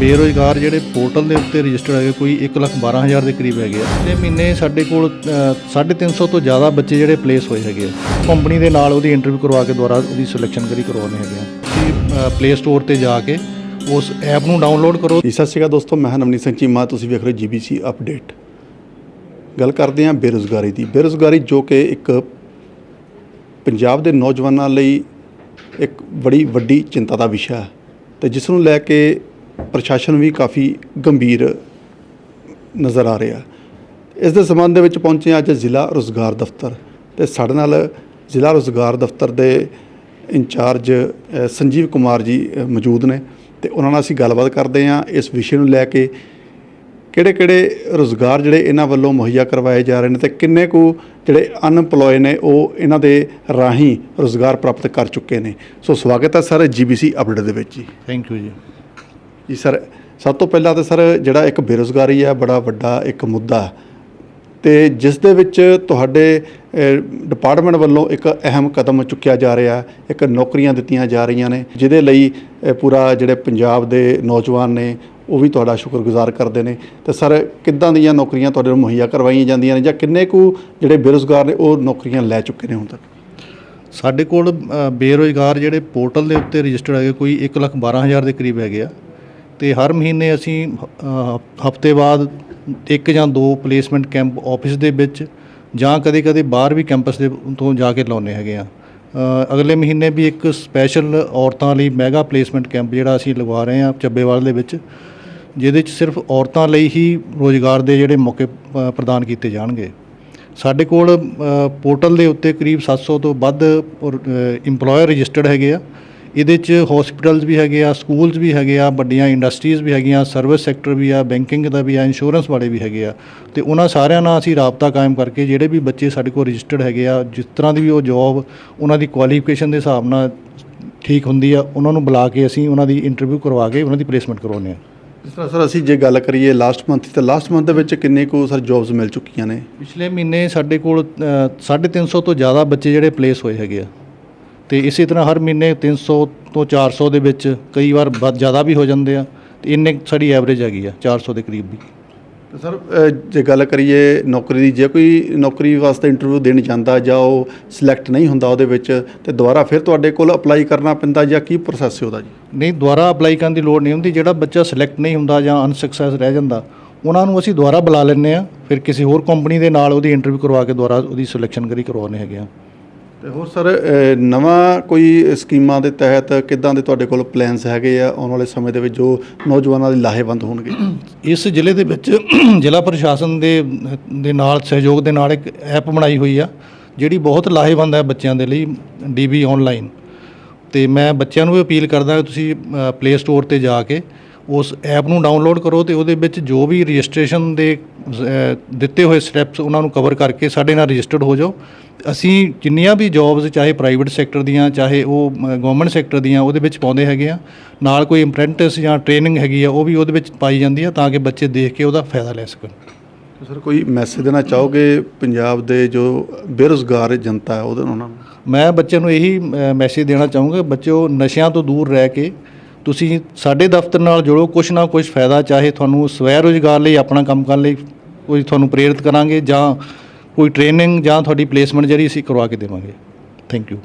ਬੇਰੋਜ਼ਗਾਰ ਜਿਹੜੇ ਪੋਰਟਲ ਦੇ ਉੱਤੇ ਰਜਿਸਟਰਡ ਹੈਗੇ ਕੋਈ 112000 ਦੇ ਕਰੀਬ ਹੈਗੇ ਆ। ਤੇ ਮਹੀਨੇ ਸਾਡੇ ਕੋਲ ਅ, 350 ਤੋਂ ਜ਼ਿਆਦਾ ਬੱਚੇ ਜਿਹੜੇ ਪਲੇਸ ਹੋਏ ਹੈਗੇ ਆ। ਕੰਪਨੀ ਦੇ ਨਾਲ ਉਹਦੀ ਇੰਟਰਵਿਊ ਕਰਵਾ ਕੇ ਦੁਬਾਰਾ ਉਹਦੀ ਸਿਲੈਕਸ਼ਨ ਕਰੀ ਕਰਵਾਉਣੇ ਹੈਗੇ ਆ। ਤੁਸੀਂ ਪਲੇ ਸਟੋਰ ਤੇ ਜਾ ਕੇ ਉਸ ਐਪ ਨੂੰ ਡਾਊਨਲੋਡ ਕਰੋ। ਜੀ ਸਤਿ ਸ਼੍ਰੀ ਅਕਾਲ ਦੋਸਤੋ ਮੈਂ ਨਵਨੀਤ ਸਿੰਘ ਚੀਮਾ। ਤੁਸੀਂ ਵੇਖ ਰਹੇ ਹੋ ਜੀਬੀਸੀ ਅਪਡੇਟ ਗੱਲ ਕਰਦੇ ਹਾਂ ਬੇਰੁਜ਼ਗਾਰੀ ਦੀ। ਬੇਰੁਜ਼ਗਾਰੀ ਜੋ ਕਿ ਇੱਕ ਪੰਜਾਬ ਦੇ ਨੌਜਵਾਨਾਂ ਲਈ ਇੱਕ ਬੜੀ ਵੱਡੀ ਚਿੰਤਾ ਦਾ ਵਿਸ਼ਾ ਹੈ। ਤੇ ਜਿਸ ਨੂੰ ਲੈ ਕੇ ਪ੍ਰਸ਼ਾਸਨ ਵੀ ਕਾਫੀ ਗੰਭੀਰ ਨਜ਼ਰ ਆ ਰਿਹਾ। ਇਸ ਦੇ ਸੰਬੰਧ ਦੇ ਵਿੱਚ ਪਹੁੰਚੇ ਹਾਂ ਅੱਜ ਜ਼ਿਲ੍ਹਾ ਰੋਜ਼ਗਾਰ ਦਫ਼ਤਰ ਤੇ ਸਾਡੇ ਨਾਲ ਜ਼ਿਲ੍ਹਾ ਰੋਜ਼ਗਾਰ ਦਫ਼ਤਰ ਦੇ ਇੰਚਾਰਜ ਸੰਜੀਵ ਕੁਮਾਰ ਜੀ ਮੌਜੂਦ ਨੇ ਤੇ ਉਹਨਾਂ ਨਾਲ ਅਸੀਂ ਗੱਲਬਾਤ ਕਰਦੇ ਹਾਂ ਇਸ ਵਿਸ਼ੇ ਨੂੰ ਲੈ ਕੇ। ਕਿਹੜੇ ਕਿਹੜੇ ਰੋਜ਼ਗਾਰ ਜਿਹੜੇ ਇਹਨਾਂ ਵੱਲੋਂ ਮੁਹੱਈਆ ਕਰਵਾਏ ਜਾ ਰਹੇ ਨੇ ਤੇ ਕਿੰਨੇ ਕੁ ਜਿਹੜੇ ਅਨਪਲੋਏ ਨੇ ਉਹ ਇਹਨਾਂ ਦੇ ਰਾਹੀਂ ਰੋਜ਼ਗਾਰ ਪ੍ਰਾਪਤ ਕਰ ਚੁੱਕੇ ਨੇ। ਸੋ ਸਵਾਗਤ ਹੈ ਸਰ, ਜੀਬੀਸੀ ਅਪਡੇਟ ਦੇ ਵਿੱਚ ਜੀ। ਥੈਂਕ ਯੂ ਜੀ। ਜੀ ਸਰ ਸਭ ਤੋਂ ਪਹਿਲਾਂ ਤਾਂ ਸਰ ਜਿਹੜਾ ਇੱਕ ਬੇਰੁਜ਼ਗਾਰੀ ਹੈ ਬੜਾ ਵੱਡਾ ਇੱਕ ਮੁੱਦਾ। ਹੈ ਤੇ ਜਿਸ ਦੇ ਵਿੱਚ ਤੁਹਾਡੇ ਡਿਪਾਰਟਮੈਂਟ ਵੱਲੋਂ ਇੱਕ ਅਹਿਮ ਕਦਮ ਚੁੱਕਿਆ ਜਾ ਰਿਹਾ ਇੱਕ ਨੌਕਰੀਆਂ ਦਿੱਤੀਆਂ ਜਾ ਰਹੀਆਂ ਨੇ ਜਿਹਦੇ ਲਈ ਪੂਰਾ ਜਿਹੜੇ ਪੰਜਾਬ ਦੇ ਨੌਜਵਾਨ ਨੇ ਉਹ ਵੀ ਤੁਹਾਡਾ ਸ਼ੁਕਰਗੁਜ਼ਾਰ ਕਰਦੇ ਨੇ। ਤੇ ਸਰ ਕਿੱਦਾਂ ਦੀਆਂ ਨੌਕਰੀਆਂ ਤੁਹਾਡੇ ਨੂੰ ਮੁਹੱਈਆ ਕਰਵਾਈਆਂ ਜਾਂਦੀਆਂ ਨੇ ਜਾਂ ਕਿੰਨੇ ਕੁ ਜਿਹੜੇ ਬੇਰੁਜ਼ਗਾਰ ਨੇ ਉਹ ਨੌਕਰੀਆਂ ਲੈ ਚੁੱਕੇ ਨੇ ਹੁਣ ਤੱਕ? ਸਾਡੇ ਕੋਲ ਅ, ਬੇਰੋਜ਼ਗਾਰ ਜਿਹੜੇ ਪੋਰਟਲ ਦੇ ਉੱਤੇ ਰਜਿਸਟਰਡ ਹੈਗੇ ਕੋਈ 112000 ਦੇ ਕਰੀਬ ਹੈਗੇ ਆ। ਤੇ ਹਰ ਮਹੀਨੇ ਅਸੀਂ ਹਫ਼ਤੇ ਬਾਅਦ ਇੱਕ ਜਾਂ ਦੋ ਪਲੇਸਮੈਂਟ ਕੈਂਪ ਆਫਿਸ ਦੇ ਵਿੱਚ ਜਾਂ ਕਦੇ-ਕਦੇ ਬਾਹਰ ਵੀ ਕੈਂਪਸ ਦੇ ਤੋਂ ਜਾ ਕੇ ਲਾਉਨੇ ਹੈਗੇ ਆ ਅਗਲੇ ਮਹੀਨੇ ਵੀ ਇੱਕ ਸਪੈਸ਼ਲ ਔਰਤਾਂ ਲਈ ਮੈਗਾ ਪਲੇਸਮੈਂਟ ਕੈਂਪ ਜਿਹੜਾ ਅਸੀਂ ਲਗਵਾ ਰਹੇ ਹਾਂ ਚੱਬੇਵਾਲ ਦੇ ਵਿੱਚ, ਜਿਹਦੇ 'ਚ ਸਿਰਫ ਔਰਤਾਂ ਲਈ ਹੀ ਰੋਜ਼ਗਾਰ ਦੇ ਜਿਹੜੇ ਮੌਕੇ ਪ੍ਰਦਾਨ ਕੀਤੇ ਜਾਣਗੇ। ਸਾਡੇ ਕੋਲ ਪੋਰਟਲ ਦੇ ਉੱਤੇ ਕਰੀਬ 700 ਤੋਂ ਵੱਧ EMPLOYER ਰਜਿਸਟਰਡ ਹੈਗੇ ਆ। ਇਹਦੇ 'ਚ ਹਸਪੀਟਲਸ ਵੀ ਹੈਗੇ ਆ ਸਕੂਲਸ ਵੀ ਹੈਗੇ ਆ ਵੱਡੀਆਂ ਇੰਡਸਟਰੀਜ਼ ਵੀ ਹੈਗੀਆਂ ਸਰਵਿਸ ਸੈਕਟਰ ਵੀ ਆ ਬੈਂਕਿੰਗ ਦਾ ਵੀ ਆ ਇੰਸ਼ੋਰੈਂਸ ਵਾਲੇ ਵੀ ਹੈਗੇ ਆ। ਤੇ ਉਹਨਾਂ ਸਾਰਿਆਂ ਨਾਲ ਅਸੀਂ ਰਾਬਤਾ ਕਾਇਮ ਕਰਕੇ ਜਿਹੜੇ ਵੀ ਬੱਚੇ ਸਾਡੇ ਕੋਲ ਰਜਿਸਟਰਡ ਹੈਗੇ ਆ ਜਿਸ ਤਰ੍ਹਾਂ ਦੀ ਵੀ ਉਹ ਜੌਬ ਉਹਨਾਂ ਦੀ ਕੁਆਲੀਫਿਕੇਸ਼ਨ ਦੇ ਹਿਸਾਬ ਨਾਲ ਠੀਕ ਹੁੰਦੀ ਆ ਉਹਨਾਂ ਨੂੰ ਬੁਲਾ ਕੇ ਅਸੀਂ ਉਹਨਾਂ ਦੀ ਇੰਟਰਵਿਊ ਕਰਵਾ ਕੇ ਉਹਨਾਂ ਦੀ ਪਲੇਸਮੈਂਟ ਕਰਵਾਉਂਦੇ ਆ। ਜਿਸ ਤਰ੍ਹਾਂ ਸਰ ਅਸੀਂ ਜੇ ਗੱਲ ਕਰੀਏ ਲਾਸਟ ਮੰਥ ਤੇ ਲਾਸਟ ਮੰਥ ਦੇ ਵਿੱਚ ਕਿੰਨੇ ਕੁ ਸਰ ਜੌਬਸ ਮਿਲ ਚੁੱਕੀਆਂ ਨੇ? ਪਿਛਲੇ ਮਹੀਨੇ ਸਾਡੇ ਕੋਲ ਅ, 350 ਤੋਂ ਜ਼ਿਆਦਾ ਬੱਚੇ ਜਿਹੜੇ ਪਲੇਸ ਹੋਏ ਹੈਗੇ ਆ। ਤੇ ਇਸੇ ਤਰ੍ਹਾਂ ਹਰ ਮਹੀਨੇ 300 ਤੋਂ 400 ਦੇ ਵਿੱਚ ਕਈ ਵਾਰ ਵੱਧ ਜ਼ਿਆਦਾ ਵੀ ਹੋ ਜਾਂਦੇ ਆ ਤੇ ਇੰਨੇ ਸਾਡੀ ਐਵਰੇਜ ਹੈਗੀ ਆ 400 ਦੇ ਕਰੀਬ ਵੀ। ਤੇ ਸਰ ਜੇ ਗੱਲ ਕਰੀਏ ਨੌਕਰੀ ਦੀ ਜੇ ਕੋਈ ਨੌਕਰੀ ਵਾਸਤੇ ਇੰਟਰਵਿਊ ਦੇਣ ਜਾਂਦਾ ਜਾਂ ਉਹ ਸਿਲੈਕਟ ਨਹੀਂ ਹੁੰਦਾ ਉਹਦੇ ਵਿੱਚ ਤੇ ਦੁਬਾਰਾ ਫਿਰ ਤੁਹਾਡੇ ਕੋਲ ਅਪਲਾਈ ਕਰਨਾ ਪੈਂਦਾ ਜਾਂ ਕੀ ਪ੍ਰੋਸੈਸ ਹੈ ਉਹਦਾ ਜੀ? ਨਹੀਂ ਦੁਬਾਰਾ ਅਪਲਾਈ ਕਰਨ ਦੀ ਲੋੜ ਨਹੀਂ ਹੁੰਦੀ। ਜਿਹੜਾ ਬੱਚਾ ਸਿਲੈਕਟ ਨਹੀਂ ਹੁੰਦਾ ਜਾਂ ਅਨਸਕਸੈਸ ਰਹਿ ਜਾਂਦਾ ਉਹਨਾਂ ਨੂੰ ਅਸੀਂ ਦੁਬਾਰਾ ਬੁਲਾ ਲੈਂਦੇ ਆ ਫਿਰ ਕਿਸੇ ਹੋਰ ਕੰਪਨੀ ਦੇ ਨਾਲ ਉਹਦੀ ਇੰਟਰਵਿਊ ਕਰਵਾ ਕੇ ਦੁਬਾਰਾ ਉਹਦੀ ਸਿਲੈਕਸ਼ਨ ਕਰੀ ਕਰਵਾਉਂਦੇ ਹੈਗੇ ਆ। ਤੇ ਹੋਰ ਸਰ ਨਵਾਂ ਕੋਈ ਸਕੀਮਾਂ ਦੇ ਤਹਿਤ ਕਿੱਦਾਂ ਦੇ ਤੁਹਾਡੇ ਕੋਲ ਪਲਾਨਸ ਹੈਗੇ ਆ ਆਉਣ ਵਾਲੇ ਸਮੇਂ ਦੇ ਵਿੱਚ ਜੋ ਨੌਜਵਾਨਾਂ ਲਈ ਲਾਹੇਵੰਦ ਹੋਣਗੇ? ਇਸ ਜ਼ਿਲ੍ਹੇ ਦੇ ਵਿੱਚ ਜ਼ਿਲ੍ਹਾ ਪ੍ਰਸ਼ਾਸਨ ਦੇ ਦੇ ਨਾਲ, ਸਹਿਯੋਗ ਦੇ ਨਾਲ ਇੱਕ ਐਪ ਬਣਾਈ ਹੋਈ ਆ, ਜਿਹੜੀ ਬਹੁਤ ਲਾਹੇਵੰਦ ਹੈ ਬੱਚਿਆਂ ਦੇ ਲਈ ਡੀਬੀ ਆਨਲਾਈਨ ਤੇ ਮੈਂ ਬੱਚਿਆਂ ਨੂੰ ਵੀ ਅਪੀਲ ਕਰਦਾ ਕਿ ਤੁਸੀਂ ਪਲੇ ਸਟੋਰ ਤੇ ਜਾ ਕੇ ਉਸ ਐਪ ਨੂੰ ਡਾਊਨਲੋਡ ਕਰੋ ਤੇ ਉਹਦੇ ਵਿੱਚ ਜੋ ਵੀ ਰਜਿਸਟ੍ਰੇਸ਼ਨ ਦੇ ਦਿੱਤੇ ਹੋਏ ਸਟੈਪਸ ਉਹਨਾਂ ਨੂੰ ਕਵਰ ਕਰਕੇ ਸਾਡੇ ਨਾਲ ਰਜਿਸਟਰਡ ਹੋ ਜਾਓ। ਅਸੀਂ ਜਿੰਨੀਆਂ ਵੀ ਜੌਬਸ ਚਾਹੇ ਪ੍ਰਾਈਵੇਟ ਸੈਕਟਰ ਦੀਆਂ ਚਾਹੇ ਉਹ ਗਵਰਨਮੈਂਟ ਸੈਕਟਰ ਦੀਆਂ ਉਹਦੇ ਵਿੱਚ ਪਾਉਂਦੇ ਹੈਗੇ ਆ। ਨਾਲ ਕੋਈ ਅਪ੍ਰੈਂਟਿਸ ਜਾਂ ਟ੍ਰੇਨਿੰਗ ਹੈਗੀ ਆ ਉਹ ਵੀ ਉਹਦੇ ਵਿੱਚ ਪਾਈ ਜਾਂਦੀ ਆ ਤਾਂ ਕਿ ਬੱਚੇ ਦੇਖ ਕੇ ਉਹਦਾ ਫਾਇਦਾ ਲੈ ਸਕਣ। ਸਰ ਕੋਈ ਮੈਸੇਜ ਦੇਣਾ ਚਾਹੋਗੇ ਪੰਜਾਬ ਦੇ ਜੋ ਬੇਰੁਜ਼ਗਾਰ ਜਨਤਾ ਹੈ ਉਹਦੇ ਉਹਨਾਂ ਨੂੰ ਮੈਂ ਬੱਚਿਆਂ ਨੂੰ ਇਹੀ ਮੈਸੇਜ ਦੇਣਾ ਚਾਹੂੰਗਾ ਬੱਚਿਓ ਨਸ਼ਿਆਂ ਤੋਂ ਦੂਰ ਰਹਿ ਕੇ ਤੁਸੀਂ ਸਾਡੇ ਦਫ਼ਤਰ ਨਾਲ ਜੁੜੋ, ਕੁਛ ਨਾ ਕੁਛ ਫਾਇਦਾ, ਚਾਹੇ ਤੁਹਾਨੂੰ ਸਵੈ ਰੋਜ਼ਗਾਰ ਲਈ ਆਪਣਾ ਕੰਮ ਕਰਨ ਲਈ ਕੋਈ ਤੁਹਾਨੂੰ ਪ੍ਰੇਰਿਤ ਕਰਾਂਗੇ ਜਾਂ ਕੋਈ ਟ੍ਰੇਨਿੰਗ ਜਾਂ ਤੁਹਾਡੀ ਪਲੇਸਮੈਂਟ ਜਿਹੜੀ ਅਸੀਂ ਕਰਵਾ ਕੇ ਦੇਵਾਂਗੇ। Thank you